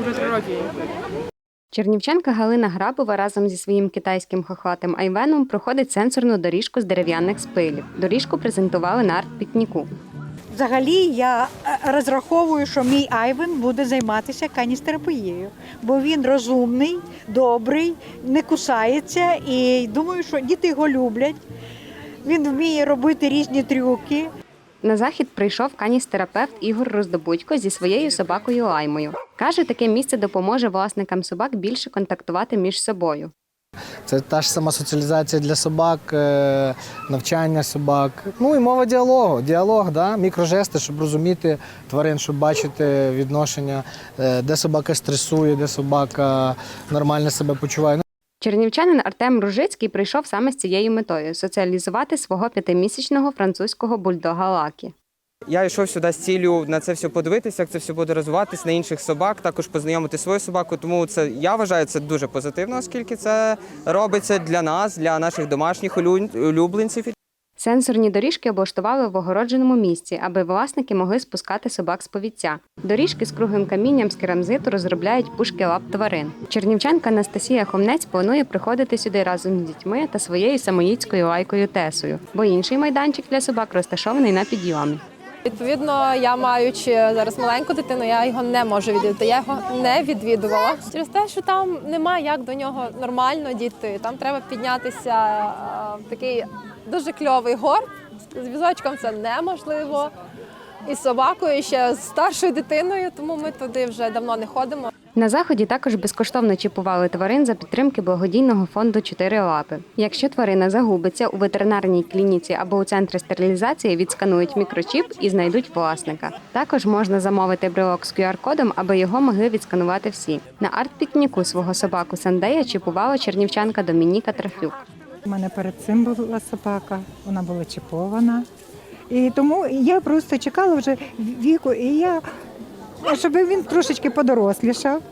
Вже три роки. Чернівчанка Галина Грабова разом зі своїм китайським хохлатим Айвеном проходить сенсорну доріжку з дерев'яних спилів. Доріжку презентували на арт-пікніку. Взагалі я е, розраховую, що мій Айвен буде займатися каністерапією, бо він розумний, добрий, не кусається і думаю, що діти його люблять. Він вміє робити різні трюки. На захід прийшов каністерапевт Ігор Роздобудько зі своєю собакою Лаймою. Каже, таке місце допоможе власникам собак більше контактувати між собою. Це та ж сама соціалізація для собак, е, навчання собак. Ну і мова діалогу. Діалог, да? мікрожести, щоб розуміти тварин, щоб бачити відношення, е, де собака стресує, де собака нормально себе почуває. Чернівчанин Артем Ружицький прийшов саме з цією метою соціалізувати свого п'ятимісячного французького бульдога Лакі. Я йшов сюди з ціллю на це все подивитися, як це все буде розвиватись на інших собак, також познайомити свою собаку. Тому це я вважаю це дуже позитивно, оскільки це робиться для нас, для наших домашніх улю- улюбленців. Сенсорні доріжки облаштували в огородженому місці, аби власники могли спускати собак з повідця. Доріжки з круглим камінням з керамзиту розробляють пушки лап тварин. Чернівчанка Анастасія Хомнець планує приходити сюди разом з дітьми та своєю самоїдською лайкою Тесою, бо інший майданчик для собак розташований на підйомі. Відповідно, я маючи зараз маленьку дитину, я його не можу відвідати. Я його не відвідувала через те, що там немає як до нього нормально дійти. Там треба піднятися в такий дуже кльовий горб. З візочком це неможливо. І собакою, і ще з старшою дитиною, тому ми туди вже давно не ходимо. На заході також безкоштовно чіпували тварин за підтримки благодійного фонду «Чотири лапи. Якщо тварина загубиться у ветеринарній клініці або у центрі стерилізації, відсканують мікрочіп і знайдуть власника. Також можна замовити брелок з QR-кодом, аби його могли відсканувати всі. На арт-пікніку свого собаку Сандея чіпувала чернівчанка Домініка Трафюк. У мене перед цим була собака, вона була чіпована. І тому я просто чекала вже віку, і я, щоб він трошечки подорослішав.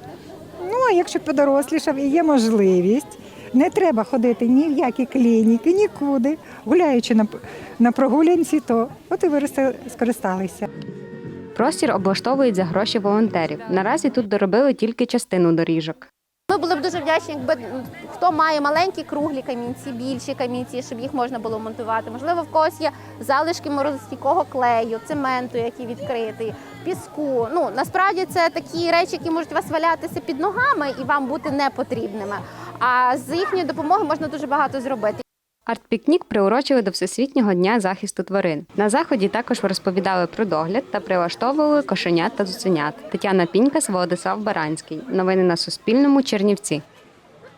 Ну, а якщо подорослішав і є можливість, не треба ходити ні в які клініки, нікуди. Гуляючи на, на прогулянці, то от і ви скористалися. Простір облаштовують за гроші волонтерів. Наразі тут доробили тільки частину доріжок. Ми були б дуже вдячні, якби хто має маленькі круглі камінці, більші камінці, щоб їх можна було монтувати. Можливо, в когось є залишки морозостійкого клею, цементу, який відкритий, піску. Ну насправді це такі речі, які можуть вас валятися під ногами і вам бути непотрібними. А з їхньої допомоги можна дуже багато зробити. Арт-пікнік приурочили до Всесвітнього дня захисту тварин. На заході також розповідали про догляд та прилаштовували кошенят та зуценят. Тетяна Пінькас, Володислав Баранський. Новини на Суспільному. Чернівці.